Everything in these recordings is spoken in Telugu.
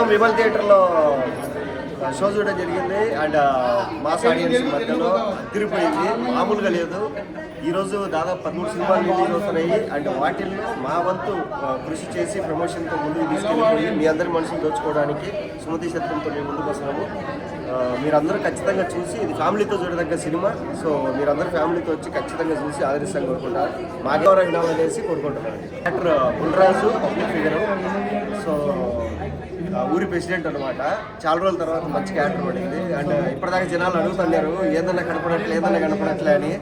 ప్రస్తుతం విమల్ థియేటర్లో షో చూడడం జరిగింది. అండ్ మాస్ ఆడియన్స్ మధ్యలో తిరిగిపోయింది మామూలుగా లేదు. ఈరోజు దాదాపు పదమూడు సినిమాలు రిలీజ్ అవుతున్నాయి. అండ్ వాటిల్లో మా వంతు కృషి చేసి ప్రమోషన్తో ముందుకు తీసుకెళ్ళిపోయి మీ అందరి మనసులు దోచుకోవడానికి సుమతి శత్రంతో మేము ముందుకు వస్తున్నాము. మీరందరూ ఖచ్చితంగా చూసి ఇది ఫ్యామిలీతో చూడదగ్గ సినిమా. సో మీరందరూ ఫ్యామిలీతో వచ్చి ఖచ్చితంగా చూసి ఆదరిస్తాను కోరుకుంటారు. మాకెవరో వినాలని అనేసి కోరుకుంటున్నాను. Actor Bulraju figure. సో ఊరి ప్రెసిడెంట్ అనమాట చాలా రోజుల తర్వాత మంచి క్యారెక్టర్ పడింది. అండ్ ఇప్పటిదాకా జనాలు అడుగుతున్నారు ఏదన్నా కనపడట్లే ఏదన్నా కనపడట్లే అని.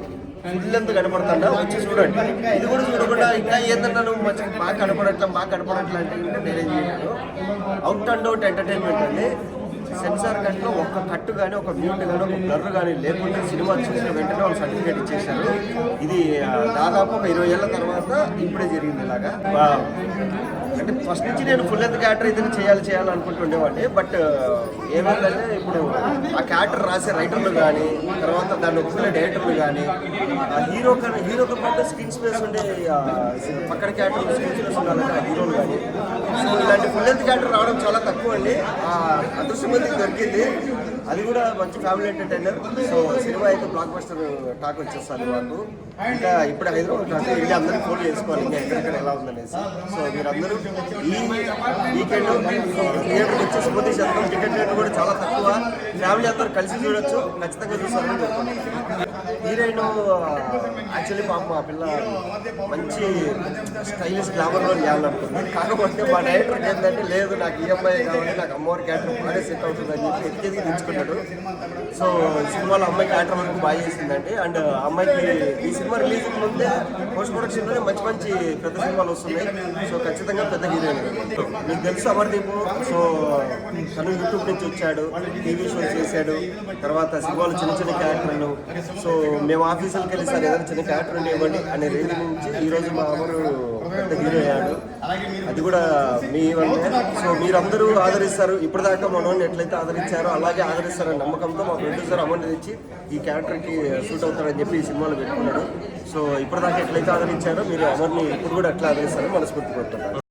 ఫుల్ ఎంత కనపడుతుందా? వచ్చి చూడండి. ఇది కూడా చూడకుండా ఇంకా ఏదన్నా నువ్వు మంచి బాగా కనపడట్లే బాగా కనపడట్లే అంటే నేనేం చేయను. అవుట్ అండ్ అవుట్ ఎంటర్టైన్మెంట్ అండి. సెన్సార్ కట్లో ఒక కట్టు కానీ ఒక మ్యూట్ కానీ ఒక బ్లర్ కానీ లేకుండా సినిమా చూసిన వెంటనే వాళ్ళు సర్టిఫికేట్ ఇచ్చేశారు. ఇది దాదాపు ఒక ఇరవై ఏళ్ళ తర్వాత ఇప్పుడే జరిగింది ఇలాగా. అంటే ఫస్ట్ నుంచి నేను ఫుల్ ఎంత క్యాటర్ అయితే చేయాలి చేయాలి అనుకుంటుండేవాడిని. బట్ uh, ఏమైందంటే ఇప్పుడు ఆ క్యారెక్టర్ రాసే రైటర్లు కానీ తర్వాత దాన్ని ఒప్పుకునే డైరెక్టర్లు కానీ ఆ హీరో కానీ హీరోకి పాటు స్క్రీన్ స్పేస్ ఉండే పక్కన క్యారెక్టర్ స్క్రీన్ స్పేస్ ఉండాలంటే ఆ హీరోలు కానీ సో ఇలాంటి ఫుల్ ఎంత క్యారెక్టర్ రావడం చాలా తక్కువ అండి. ఆ అదృష్టం మందికి దొరికింది. అది కూడా మంచి ఫ్యామిలీ ఎంటర్టైనర్ సో సినిమా అయితే బ్లాక్ బస్టర్ టాక్ వచ్చేస్తుంది మాకు. ఇంకా ఇప్పుడు హైదరాబాద్ అంటే వెళ్ళి అందరికీ ఫోన్ చేసుకోవాలి ఇంకా ఎక్కడెక్కడ ఎలా ఉందనేసి. సో మీరందరూ ఈ వీకెండ్ థియేటర్కి వచ్చి సుమతి శాతం టికెట్ రేట్ కూడా చాలా తక్కువ ఫ్యామిలీ అందరూ కలిసి చూడొచ్చు ఖచ్చితంగా కోరుకుంటున్నాను. హీరోయిన్ యాక్చువల్లీ పాప మా పిల్ల మంచి స్టైలిష్ గ్లామర్లో చేయాలనుకుంది. కాకపోతే మా డైరెక్టర్ ఏంటంటే లేదు నాకు ఈఎంఐ కావాలి నాకు అమ్మవారి క్యారెక్టర్ బాగా సెట్ అవుతుంది అని చెప్పి ఎత్తికి తెచ్చుకున్నాడు సో సినిమాలో అమ్మాయి క్యారెక్టర్ వరకు బాగా చేసిందండి. అండ్ అమ్మాయికి ఈ సినిమా రిలీజ్ ముందే పోస్ట్ ప్రొడక్షన్లోనే మంచి మంచి పెద్ద సినిమాలు వస్తున్నాయి. సో ఖచ్చితంగా పెద్ద హీరోయిన్. మీకు తెలుసు అమర్దీప్. సో తను యూట్యూబ్ నుంచి వచ్చాడు టీవీ షో చేశాడు. తర్వాత సినిమాలు చిన్న చిన్న క్యారెక్టర్లు సో సో మేము ఆఫీసులకు వెళ్ళి సార్ ఏదైనా చిన్న క్యారెక్టర్ ఇవ్వండి అనే రేంజ్ నుంచి ఈ రోజు మా అమ్మరు పెద్ద హీరో అయ్యాడు. అది కూడా మీ వల్లే. సో మీరందరూ ఆదరిస్తారు. ఇప్పటిదాకా మనోని ఎట్లయితే ఆదరించారో అలాగే ఆదరిస్తారని నమ్మకంతో మా ప్రొడ్యూసర్ అమౌంట్ తెచ్చి ఈ క్యారెక్టర్కి సూట్ అవుతారని చెప్పి ఈ సినిమాలో పెట్టుకున్నాడు. సో ఇప్పటిదాకా ఎట్లయితే ఆదరించారో మీరు అమర్ని ఇప్పుడు కూడా ఎట్లా ఆదరిస్తారో మనస్ఫూర్తి కోరుతున్నాను.